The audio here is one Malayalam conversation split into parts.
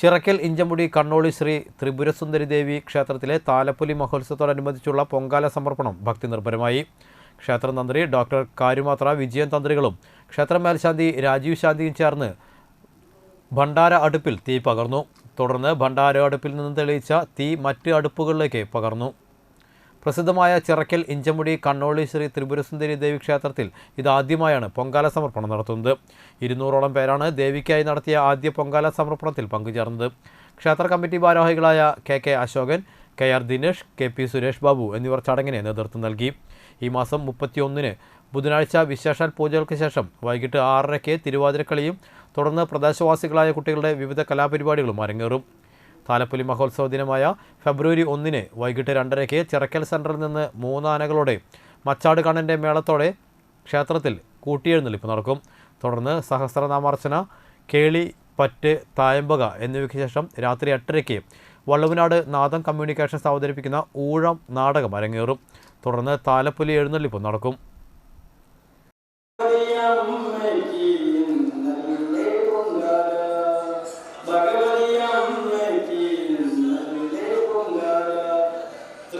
ചിറക്കൽ ഇഞ്ചമുടി കണ്ണോളി ശ്രീ ത്രിപുരസുന്ദരി ദേവി ക്ഷേത്രത്തിലെ താലപ്പൊലി മഹോത്സവത്തോടനുബന്ധിച്ചുള്ള പൊങ്കാല സമർപ്പണം ഭക്തി നിർഭരമായി. ക്ഷേത്ര തന്ത്രി ഡോക്ടർ കാരുമാത്ര വിജയൻ തന്ത്രികളും ക്ഷേത്ര മേൽശാന്തി രാജീവ് ശാന്തിയും ചേർന്ന് ഭണ്ഡാര അടുപ്പിൽ തീ പകർന്നു. തുടർന്ന് ഭണ്ഡാര അടുപ്പിൽ നിന്ന് തെളിയിച്ച തീ മറ്റ് അടുപ്പുകളിലേക്ക് പകർന്നു. പ്രസിദ്ധമായ ചിറക്കൽ ഇഞ്ചമുടി കണ്ണോളി ശ്രീ ത്രിപുരസുന്ദരി ദേവി ക്ഷേത്രത്തിൽ ഇതാദ്യമായാണ് പൊങ്കാല സമർപ്പണം നടത്തുന്നത്. ഇരുന്നൂറോളം പേരാണ് ദേവിക്കായി നടത്തിയ ആദ്യ പൊങ്കാല സമർപ്പണത്തിൽ പങ്കുചേർന്നത്. ക്ഷേത്ര കമ്മിറ്റി ഭാരവാഹികളായ K K Ashokan K R Dinesh K P Suresh Babu എന്നിവർ ചടങ്ങിന് നേതൃത്വം നൽകി. ഈ മാസം മുപ്പത്തിയൊന്നിന് ബുധനാഴ്ച വിശേഷാൽ പൂജകൾക്ക് ശേഷം വൈകിട്ട് ആറരയ്ക്ക് തിരുവാതിരക്കളിയും തുടർന്ന് പ്രദേശവാസികളായ കുട്ടികളുടെ വിവിധ കലാപരിപാടികളും അരങ്ങേറും. താലപ്പൊലി മഹോത്സവ ദിനമായ ഫെബ്രുവരി ഒന്നിന് വൈകിട്ട് രണ്ടരയ്ക്ക് ചിറക്കൽ സെന്ററിൽ നിന്ന് മൂന്നാനകളോടെ മച്ചാട് കണ്ണന്റെ മേളത്തോടെ ക്ഷേത്രത്തിൽ കൂട്ടിയെഴുന്നള്ളിപ്പ് നടക്കും. തുടർന്ന് സഹസ്രനാമാർച്ചന കേളി പറ്റ് തായമ്പക എന്നിവയ്ക്ക് ശേഷം രാത്രി എട്ടരയ്ക്ക് വള്ളുവനാട് നാദം കമ്മ്യൂണിക്കേഷൻസ് അവതരിപ്പിക്കുന്ന ഊഴം നാടകം അരങ്ങേറും. തുടർന്ന് താലപ്പൊലി എഴുന്നള്ളിപ്പ് നടക്കും.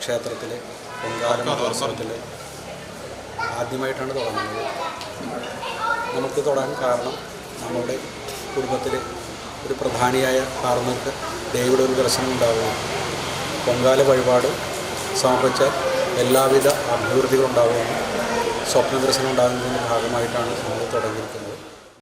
ക്ഷേത്രത്തിൽ പൊങ്കാല. മഹോത്സവത്തിൽ ആദ്യമായിട്ടാണ് തുടങ്ങുന്നത്. നമുക്ക് തുടങ്ങാൻ കാരണം നമ്മുടെ കുടുംബത്തിൽ ഒരു പ്രധാനിയായ കാർമ്മർക്ക് ദേവിയുടെ ഒരു ദർശനം ഉണ്ടാവുകയും പൊങ്കാല വഴിപാട് സമർപ്പിച്ച എല്ലാവിധ അഭിവൃദ്ധികളുണ്ടാവുകയാണ് സ്വപ്ന ദർശനം ഉണ്ടാകുന്നതിന്റെ ഭാഗമായിട്ടാണ് നമ്മൾ തുടങ്ങിയിരിക്കുന്നത്.